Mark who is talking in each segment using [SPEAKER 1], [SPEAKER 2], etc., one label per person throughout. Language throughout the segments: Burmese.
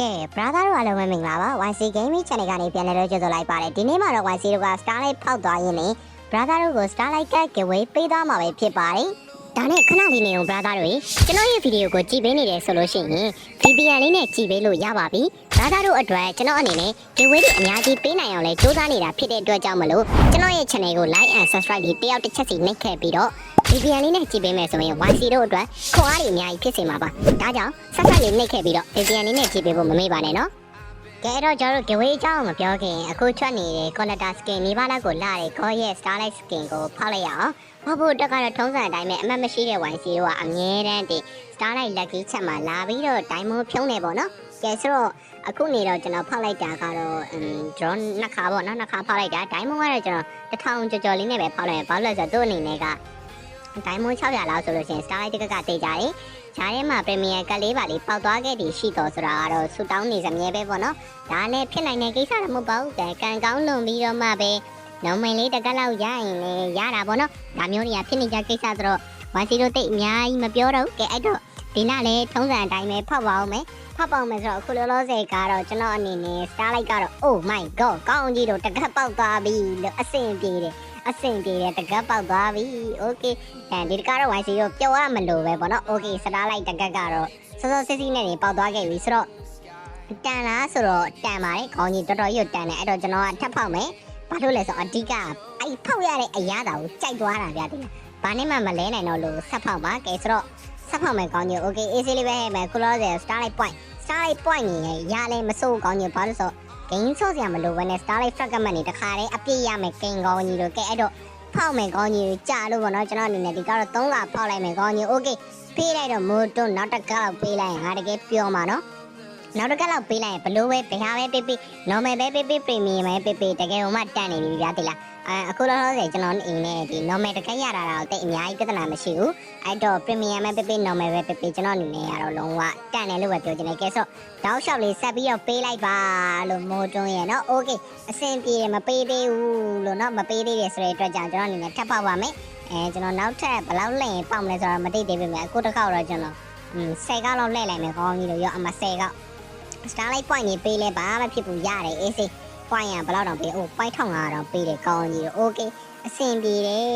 [SPEAKER 1] ကဲ brother တို့အားလုံးပဲမင်္ဂလာပါ YC Gaming Channel ကနေပြန်လည်တော့ကြိုဆိုလိုက်ပါတယ်ဒီနေ့မှာတော့ YC တို့က Starlight ဖောက်သွားရင်းနဲ့ brother တို့ကို Starlight က giveaway ပေးသွားမှာပဲဖြစ်ပါတယ်ဒါနဲ့ခဏလေးနေအောင် brother တို့ရေကျွန်တော်ရဲ့ဗီဒီယိုကိုကြည့်ပေးနေတယ်ဆိုလို့ရှိရင် VPN လေးနဲ့ကြည့်ပေးလို့ရပါပြီ brother တို့အတွက်ကျွန်တော်အနေနဲ့ giveaway တွေအများကြီးပေးနိုင်အောင်လဲစူးစမ်းနေတာဖြစ်တဲ့အတွက်ကြောင့်မလို့ကျွန်တော်ရဲ့ channel ကို like and subscribe ဒီတယောက်တစ်ချက်စီနှိပ်ခဲ့ပြီးတော့ VPN လေးနဲ့ကြည့်ပေးမယ်ဆိုရင် YC တို့အတွက်ခွန်အားတွေအများကြီးဖြစ်စေမှာပါဒါကြောင့်ဆက်ဆက်လေးနှိပ်ခဲ့ပြီးတော့ VPN လေးနဲ့ကြည့်ပေးဖို့မမေ့ပါနဲ့နော်ကဲတော့ကျွန်တော်တို့ giveaway အကြောင်းမပြောခင်အခုထွက်နေတဲ့ collector skin လေးပါးလောက်ကိုလာတဲ့ Go ရဲ့ Starlight skin ကိုဖောက်လိုက်ရအောင်။ဖောက်ဖို့အတွက်ကတော့ထုံးစံအတိုင်းပဲအမှတ်မရှိတဲ့ YC တို့ကအငဲတန်းတင် Starlight lucky ချက်မှာလာပြီးတော့ diamond ဖြုံးနေပေါ့နော်။ကဲဆိုတော့အခုနေတော့ကျွန်တော်ဖောက်လိုက်တာကတော့ drone နှစ်ခါပေါ့နော်နှစ်ခါဖောက်လိုက်တာ diamond ကတော့ကျွန်တော်တစ်ထောင်ကျော်ကျော်လေးနဲ့ပဲဖောက်လိုက်ရဘာလို့လဲဆိုတော့သူ့အနေနဲ့က diamond 600လောက်ဆိုလို့ရှိရင် Starlight တကကတေးကြတယ်။ဂျားထဲမှာ premier ကလေးပါလေးပေါက်သွားခဲ့တယ်ရှိတော့ဆိုတာကတော့ဆူတောင်းနေစမြဲပဲပေါ့နော်။ဒါလည်းဖြစ်နိုင်တဲ့ကိစ္စတော့မဟုတ်ပါဘူး။ကံကံကောင်းလွန်ပြီးတော့မှပဲနောက်မင်းလေးတကက်လောက်ရရင်လည်းရတာပေါ့နော်။ဒါမျိုးတွေကဖြစ်နေကြကိစ္စဆိုတော့ဝါစီတို့တိတ်အများကြီးမပြောတော့ဘူး။ကဲအဲ့တော့ဒီနေ့လည်းထုံးစံအတိုင်းပဲဖောက်ပါအောင်မယ်။ဖောက်ပါအောင်မယ်ဆိုတော့အခုလောလောဆယ်ကတော့ကျွန်တော်အနေနဲ့ Starlight ကတော့ oh my god ကောင်းကြီးတို့တကက်ပေါက်သွားပြီလို့အဆင်ပြေတယ်။ အဆင်ပြေတယ်တကက်ပေါက်သွားပြီ။ okay အဲဒီတကတော့ YC ကိုပျော်ရမလို့ပဲပေါ့နော် okay စတားလိုက်တကက်ကတော့စောစောစစ်စစ်နဲ့နေပေါက်သွားခဲ့ပြီဆိုတော့တန်လားဆိုတော့တန်ပါတယ်ခေါင်းကြီးတော်တော်ကြီးကိုတန်တယ်အဲ့တော့ကျွန်တော်ကထပ်ဖောက်မယ်ဘာလို့လဲဆိုတော့အဓိကအဲ့ဖောက်ရတဲ့အရာတာကိုကြိုက်သွားတာဗျာဒီလားဘာနဲ့မှမလဲနိုင်တော့လို့ဆက်ဖောက်ပါကဲဆိုတော့ဆက်ဖောက်မယ်ခေါင်းကြီး okay easy လေးပဲဟဲ့မယ်ခုလောဆယ် starlight point starlight point နေရရလဲမစိုးခေါင်းကြီးဘာလို့ဆို ဂိမ်းဆော့စရာမလိုဘဲနဲ့ Starlight Fragment တွေတခါတည်းအပြည့်ရမယ်ဂိမ်းကောင်းကြီးတို့ကဲအဲ့တော့ဖောက်မယ်ကောင်းကြီးကိုကြာလို့ပေါ့နော်ကျွန်တော်အနေနဲ့ဒီကတော့၃ကဖောက်လိုက်မယ်ကောင်းကြီး Okay ပေးလိုက်တော့မိုးတွန်းနောက်တစ်ကောက်ပေးလိုက်ရင်ငါတကယ်ပျော်မှာနော်နောက်တစ်ကလောက်ပေးလိုက်ရင်ဘလို့ပဲဘယ်ဟာပဲပေးပေး normal ပဲပေးပေး premium ပဲပေးပေးတကယ်ဟိုမှတန်နေပြီဗျာတိလား အဲအခုလောလောဆယ်ကျွန်တော်အိမ်နဲ့ဒီ normal တကယ်ရတာတော့တိတ်အများကြီးပြဿနာမရှိဘူးအဲ့တော့ premium ပဲပေးပေး normal ပဲပေးပေးကျွန်တော်အနေနဲ့ရတော့လုံးဝတန်တယ်လို့ပဲပြောချင်တယ်ကဲဆိုတောက်လျှောက်လေးဆက်ပြီးတော့ပေးလိုက်ပါလို့မိုးတွန်းရနော် okay အဆင်ပြေတယ်မပေးသေးဘူးလို့နော်မပေးသေးတယ်ဆိုတဲ့အတွက်ကြောင့်ကျွန်တော်အနေနဲ့ထပ်ပေါက်ပါမယ်အဲကျွန်တော်နောက်ထပ်ဘယ်လောက်လဲရင်ပေါက်မလဲဆိုတော့မသိသေးပေမဲ့အခုတစ်ခေါက်တော့ကျွန်တော်อืม10ကောက်လောက်လှည့်လိုက်မယ်ခေါင်းကြီးလို့ရောအမ10ကောက် starlight point နေပေးလဲဘာမှဖြစ်ဘူးရတယ်အေးစေး point ရဘယ်လောက်တောင်ပေးအိုး point 1500တောင်ပေးတယ်ကောင်းကြီးလို့ okay အဆင်ပြေတယ်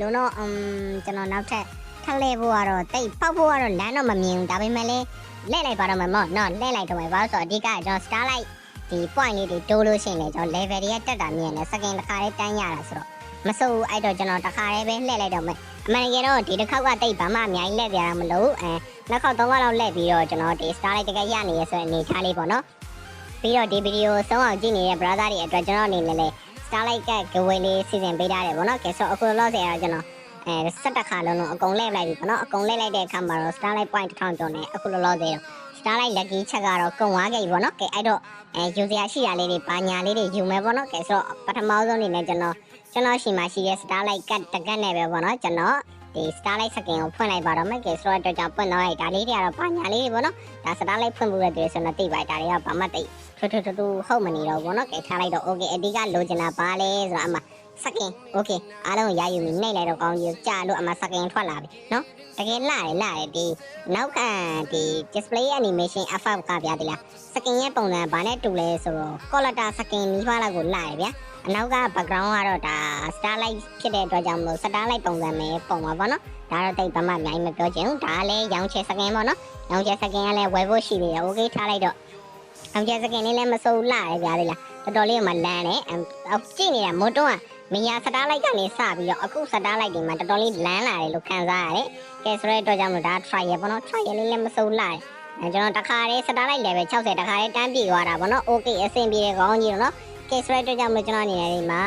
[SPEAKER 1] လို့တော့อืมကျွန်တော်နောက်ထပ်ထပ်လဲဖို့ကတော့တိတ်ပေါက်ဖို့ကတော့လမ်းတော့မမြင်ဘူးဒါပေမဲ့လည်းလဲလိုက်ပါတော့မယ်မော့နော်လဲလိုက်တော့မယ်ဘာလို့ဆိုတော့အဓိကကျွန်တော် starlight ဒီ point လေးတွေတိုးလို့ရှိရင်လေကျွန်တော် level တွေကတက်တာမြင်တယ် second တစ်ခါလေးတန်းရတာဆိုတော့မစိုးဘူးအဲ့တော့ကျွန်တော်တစ်ခါလေးပဲလှည့်လိုက်တော့မယ်အမှန်တကယ်တော့ဒီတစ်ခေါက်ကတိတ်ဘာမှအများကြီးလှည့်ပြရတာမလို့အဲနောက်ခေါက်သုံးခေါက်လောက်လှည့်ပြီးတော့ကျွန်တော်ဒီ starlight တကယ်ရနေရဆိုတဲ့အနေထားလေးပေါ့နော် ပြီးတော့ဒီဗီဒီယိုဆုံးအောင်ကြည့်နေတဲ့ brother တွေအတွက်ကျွန်တော်အနေနဲ့လေ starlight က giveaway လေးစီစဉ်ပေးထားတယ်ပေါ့နော်ကဲဆိုအခုလောဆယ်တော့ကျွန်တော်အဲ17ခါလုံးလုံးအကုန်လှည့်လိုက်ပြီပေါ့နော်အကုန်လှည့်လိုက်တဲ့အခါမှာတော့ starlight point 1000ကျော်နေအခုလောလောဆယ်တော့ starlight lucky ချက်ကတော့ကုန်သွားခဲ့ပြီပေါ့နော်ကဲအဲ့တော့အဲယူစရာရှိတာလေးတွေပါညာလေးတွေယူမယ်ပေါ့နော်ကဲဆိုတော့ပထမဆုံးအနေနဲ့ကျွန်တော်ကျွန်တော်ရှိမှရှိတဲ့ starlight ကတ်တကတ်နဲ့ပဲပေါ့နော်ကျွန်တော်ဒီ starlight skin ကိုဖွင့်လိုက်ပါတော့မယ်ကဲဆိုတော့အတွက်ကြောင့်ပွင့်တော့လိုက်ဒါလေးတွေကတော့ပါညာလေးတွေပေါ့နော်ဒါ starlight ဖွင့်ဖို့ရတဲ့ဆိုတော့သိပါဒါတွေကဘာမှသိ ထွတ်ထွတ်ထွတ်ဟုတ်မနေတော့ဘောနော်ကဲထားလိုက်တော့ okay အဓိကလိုချင်တာပါလဲဆိုတော့အမှစကင် okay အားလုံးရယူပြီးနှိပ်လိုက်တော့ကောင်းကြီးကြာလို့အမှစကင်ထွက်လာပြီနော်တကယ်လာတယ်လာတယ်ဒီနောက်ကဒီ display animation effect ကဗျာဒီလားစကင်ရဲ့ပုံစံဘာနဲ့တူလဲဆိုတော့ color စကင်နီးပါးလောက်ကိုလာတယ်ဗျာအနောက်က background ကတော့ဒါ starlight ဖြစ်တဲ့အတွက်ကြောင့်မလို့ starlight ပုံစံပဲပုံပါပေါ့နော်ဒါတော့တိတ်ဘာမှအများကြီးမပြောချင်ဘူးဒါကလည်းရောင်ချဲစကင်ပေါ့နော်ရောင်ချဲစကင်ကလည်း web ရှိသေးတယ် okay ထားလိုက်တော့ ရောင်ချဲစကင်လေးလည်းမစိုးလာတယ်ဗျာဒီလားတော်တော်လေးမှလန်းတယ်အော်ကြည့်နေတာမို့တော့မညာစတားလိုက်ကနေစပြီးတော့အခုစတားလိုက်ဒီမှာတော်တော်လေးလန်းလာတယ်လို့ခံစားရတယ်။ကဲဆိုတဲ့အတွက်ကြောင့်မလို့ဒါ trial ပေါ့နော် trial လေးလည်းမစိုးလာတယ်။အဲကျွန်တော်တခါလေးစတားလိုက် level 60တခါလေးတန်းပြေသွားတာပေါ့နော်။ okay အဆင်ပြေတယ်ကောင်းကြီးတော့နော်။ကဲဆိုတဲ့အတွက်ကြောင့်မလို့ကျွန်တော်အနေနဲ့ဒီမှာ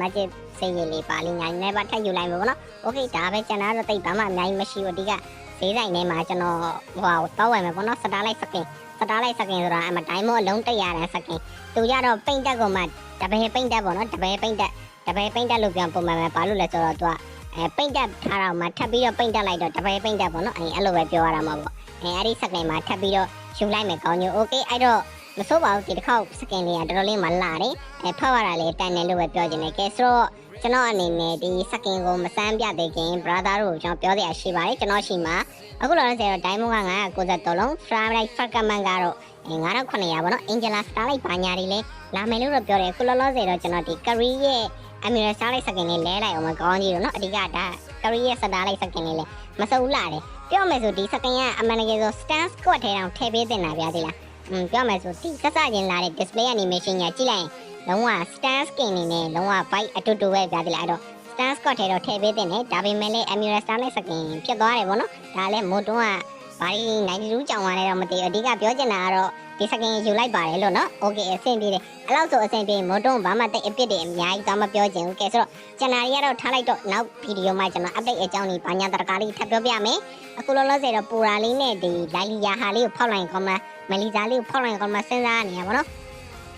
[SPEAKER 1] magic စိတ်ရည်လေးပါလေးညာနေပါထပ်ယူလိုက်မယ်ပေါ့နော်။ okay ဒါပဲကျွန်တော်တော့တိတ်ဘာမှအများကြီးမရှိဘူးအဓိကဈေးဆိုင်ထဲမှာကျွန်တော်ဟိုတော့ဝယ်မယ်ပေါ့နော်စတားလိုက်စကင် စတားလိုက်စကင်ဆိုတာအမဒိုင်းမို့အလုံး100ရန်စကင်သူကြတော့ပိန့်တက်ကုန်မှတပယ်ပိန့်တက်ပေါ့နော်တပယ်ပိန့်တက်တပယ်ပိန့်တက်လို့ပြန်ပုံမှန်ပဲဘာလို့လဲဆိုတော့သူကအဲပိန့်တက်ထားတော့မှထပ်ပြီးတော့ပိန့်တက်လိုက်တော့တပယ်ပိန့်တက်ပေါ့နော်အဲအဲ့လိုပဲပြောရတာမှာပေါ့အဲအဲ့ဒီစကင်မှာထပ်ပြီးတော့ယူလိုက်မယ်ကောင်းညို okay အဲ့တော့မစိုးပါဘူးဒီတစ်ခေါက်စကင်လေးကတော်တော်လေးမလာတယ်အဲဖောက်ရတာလေးတန်တယ်လို့ပဲပြောချင်တယ်ကဲဆိုတော့ ကျွန်တော်အနေနဲ့ဒီစကင်ကိုမစမ်းပြသေးခင် brother တို့ကျွန်တော်ပြောစရာရှိပါတယ်ကျွန်တော်ရှိမှာအခုလောလောဆယ်တော့ diamond က993လုံး frame rate fragment ကတော့အဲ9900ပေါ့နော်အင်ဂျလာစတားလိုက်ဘာညာတွေလဲလာမယ်လို့တော့ပြောတယ်ခုလောလောဆယ်တော့ကျွန်တော်ဒီကရီရဲ့အမီရစတားလိုက်စကင်လေးလဲလိုက်အောင်မကောင်းကြီးတော့နော်အဓိကဒါကရီရဲ့စတားလိုက်စကင်လေးလဲမစုံလာတယ်ပြောမယ်ဆိုဒီစကင်ကအမှန်တကယ်ဆို stand squat ထဲတောင်ထည့်ပေးတင်တာဗျာဒီလားอืมပြောမယ်ဆိုဒီဆက်စချင်းလာတဲ့ display animation ညာကြည့်လိုက်ရင် လုံးဝ stand skin နေနဲ့လုံးဝ bite အတူတူပဲဗျာဒီလားအဲ့တော့ stand squat ထဲတော့ထည့်ပေးတင်တယ်ဒါပေမဲ့လည်း Amira Star နဲ့ skin ဖြစ်သွားတယ်ဗောနော်ဒါလည်းမို့တွန်းကဘာဒီ92ကြောင်သွားတယ်တော့မသိဘူးအဓိကပြောချင်တာကတော့ဒီ skin ယူလိုက်ပါတယ်လို့နော် okay အဆင်ပြေတယ်အဲ့လောက်ဆိုအဆင်ပြေမို့တွန်းဘာမှတိတ်အပြစ်တွေအများကြီးတော့မပြောချင်ဘူးကဲဆိုတော့ကျွန်တော်တွေကတော့ထားလိုက်တော့နောက်ဗီဒီယိုမှာကျွန်တော် update အကြောင်းကြီးဘာညာတရကားလေးထပ်ပြောပြမယ်အခုလောလောဆယ်တော့ပူရာလေးနဲ့ဒီလိုက်လီယာဟာလေးကိုဖောက်လိုက်ကောင်းမှာမလီဇာလေးကိုဖောက်လိုက်ကောင်းမှာစဉ်းစားနေရပါတော့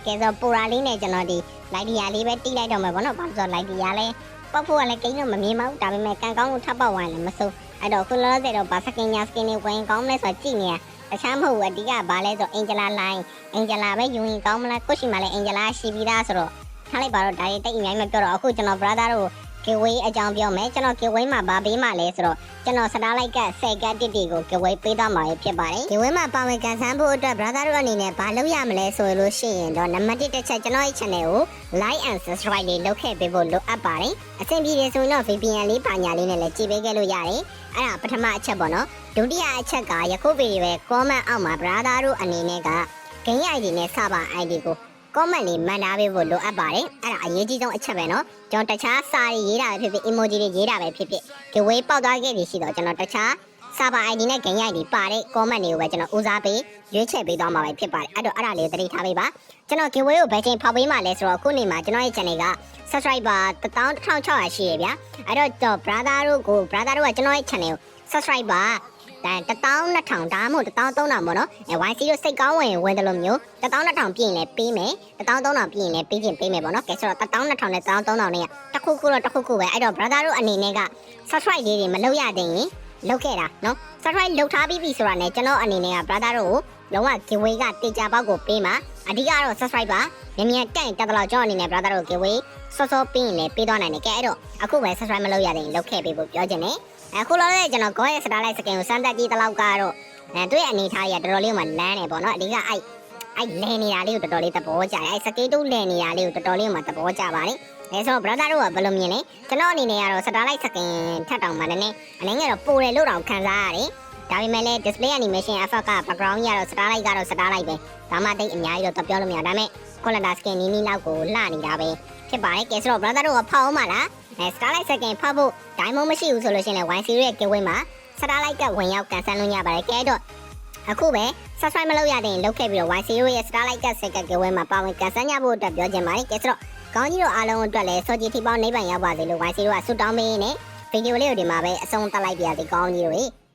[SPEAKER 1] ကဲဆိုပူရာလေးနဲ့ကျွန်တော်ဒီလိုက်လီယာလေးပဲတီးလိုက်တော့မယ်ဗောနော်ဘာလို့ဆိုတော့လိုက်လီယာလေးပောက်ဖို့ကလည်းကိန်းတော့မမြင်ပါဘူးဒါပေမဲ့ကန်ကောင်းကိုထပ်ပေါက်သွားရင်လည်းမစိုးအဲ့တော့ခုလောလောဆယ်တော့ဘာစကင်ညာစကင်တွေဝင်ကောင်းမလဲဆိုတော့ကြည့်နေရတခြားမဟုတ်ဘူးအဓိကဘာလဲဆိုအင်ဂျလာလိုင်းအင်ဂျလာပဲယူရင်ကောင်းမလားကိုရှိမှလည်းအင်ဂျလာရှိပြီးသားဆိုတော့ထားလိုက်ပါတော့ဒါတွေတိတ်အများကြီးမပြောတော့အခုကျွန်တော် brother တို့ ကေဝေးအကြောင်းပြောမယ်ကျွန်တော်ကေဝေးမှာဗာပေးမှလဲဆိုတော့ကျွန်တော်စတားလိုက်ကဆယ်ကတ်တစ်တီကိုကေဝေးပေးသွားမှာဖြစ်ပါတယ်ကေဝေးမှာပါဝင်ကန်ဆန်းဖို့အတွက် brother တို့အနေနဲ့ဘာလုပ်ရမလဲဆိုလို့ရှိရင်တော့နံပါတ်1တစ်ချက်ကျွန်တော်ရဲ့ channel ကို like and subscribe လေးလုပ်ခဲ့ပေးဖို့လိုအပ်ပါတယ်အဆင်ပြေတယ်ဆိုရင်တော့ VPN လေးပါညာလေးနဲ့လည်းကြည့်ပေးခဲ့လို့ရတယ်အဲ့ဒါပထမအချက်ပေါ့နော်ဒုတိယအချက်ကယခုဗီဒီယိုရဲ့ comment အောက်မှာ brother တို့အနေနဲ့က game ID နဲ့စပါ ID ကို comment လေးမှန်ထားပေးဖို့လိုအပ်ပါတယ်အဲ့ဒါအရေးကြီးဆုံးအချက်ပဲနော်ကျွန်တော်တခြားစာတွေရေးတာပဲဖြစ်ဖြစ် emoji တွေရေးတာပဲဖြစ်ဖြစ်ဒီဝေးပေါက်သွားခဲ့ပြီရှိတော့ကျွန်တော်တခြားစာပါ ID နဲ့ game ID ပါတဲ့ comment တွေကိုပဲကျွန်တော်ဦးစားပေးရွေးချယ်ပေးသွားမှာပဲဖြစ်ပါတယ်အဲ့တော့အဲ့ဒါလေးသတိထားပေးပါကျွန်တော် giveaway ကိုဘယ်ချိန်ဖောက်ပေးမှလဲဆိုတော့အခုနေမှာကျွန်တော်ရဲ့ channel က subscriber 11600ရှိရဗျာအဲ့တော့ကျွန်တော် brother တို့ကို brother တို့ကကျွန်တော်ရဲ့ channel ကို subscriber တန်12000ဒါမှမဟုတ်13000ပေါ့နော်အဲ YC တို့စိတ်ကောင်းဝင်ဝင်တယ်လို့မျိုး12000ပြည့်ရင်လည်းပေးမယ်13000ပြည့်ရင်လည်းပေးခြင်းပေးမယ်ပေါ့နော်ကဲဆိုတော့12000နဲ့13000နဲ့တစ်ခုခုတော့တစ်ခုခုပဲအဲ့တော့ brother တို့အနေနဲ့က subscribe လေးတွေမလုပ်ရတဲ့ရင်လုပ်ခဲ့တာနော် subscribe လုပ်ထားပြီးပြီဆိုတာနဲ့ကျွန်တော်အနေနဲ့က brother တို့ကိုလုံးဝ giveaway ကတေချာပေါက်ကိုပေးမှာအဓိကတော့ subscribe ပါမြန်မြန်တက်ရင်တက်တော့ကျွန်တော်အနေနဲ့ brother တို့ giveaway စောစောပေးရင်လည်းပေးသွားနိုင်တယ်ကဲအဲ့တော့အခုပဲ subscribe မလုပ်ရတဲ့ရင်လုပ်ခဲ့ပေးဖို့ပြောချင်တယ် အခုလောလောဆယ်ကျွန်တော် go ရဲ့ star light skin ကိုစမ်းသပ်ကြည့်တဲ့လောက်ကတော့အဲတွေ့အနေထားရတော်တော်လေးမှလန်းနေပေါ့နော်အဓိကအဲ့အဲ့လဲနေတာလေးကိုတော်တော်လေးသဘောကျတယ်အဲ့စကေးတုလဲနေတာလေးကိုတော်တော်လေးမှသဘောကျပါတယ်အဲဆိုတော့ brother တို့ကဘယ်လိုမြင်လဲကျွန်တော်အနေနဲ့ကတော့ star light skin ထပ်တောင်မှလည်းနည်းအနည်းငယ်တော့ပိုတယ်လို့တောင်ခံစားရတယ်ဒါပေမဲ့လည်း display animation effect က background ကြီးကတော့ star light ကတော့ star light ပဲဒါမှတိတ်အများကြီးတော့ပြောလို့မရဒါပေမဲ့ color skin နီးနီးလောက်ကိုလှနေတာပဲဖြစ်ပါတယ်ကဲဆိုတော့ brother တို့ကဖောက်အောင်ပါလား အဲ starlight second ဖောက်ဖို့ diamond မရှိဘူးဆိုလို့ရှိရင်လည်း1 series ရဲ့ giveaway မှာ starlight ကဝင်ရောက်ကန်ဆန်းလို့ရပါတယ်ကဲတော့အခုပဲ subscribe မလုပ်ရတဲ့ရင်လုပ်ခဲ့ပြီးတော့1 series ရဲ့ starlight က second giveaway မှာပါဝင်ကန်ဆန်းကြဖို့အတွက်ပြောချင်ပါတယ်ကဲဆိုတော့ကောင်းကြီးတို့အားလုံးအတွက်လည်းစောကြီးထိပေါင်းနိဗ္ဗာန်ရောက်ပါစေလို့1 series ကဆုတောင်းပေးနေဗီဒီယိုလေးကိုဒီမှာပဲအဆုံးသတ်လိုက်ပါရစေကောင်းကြီးတို့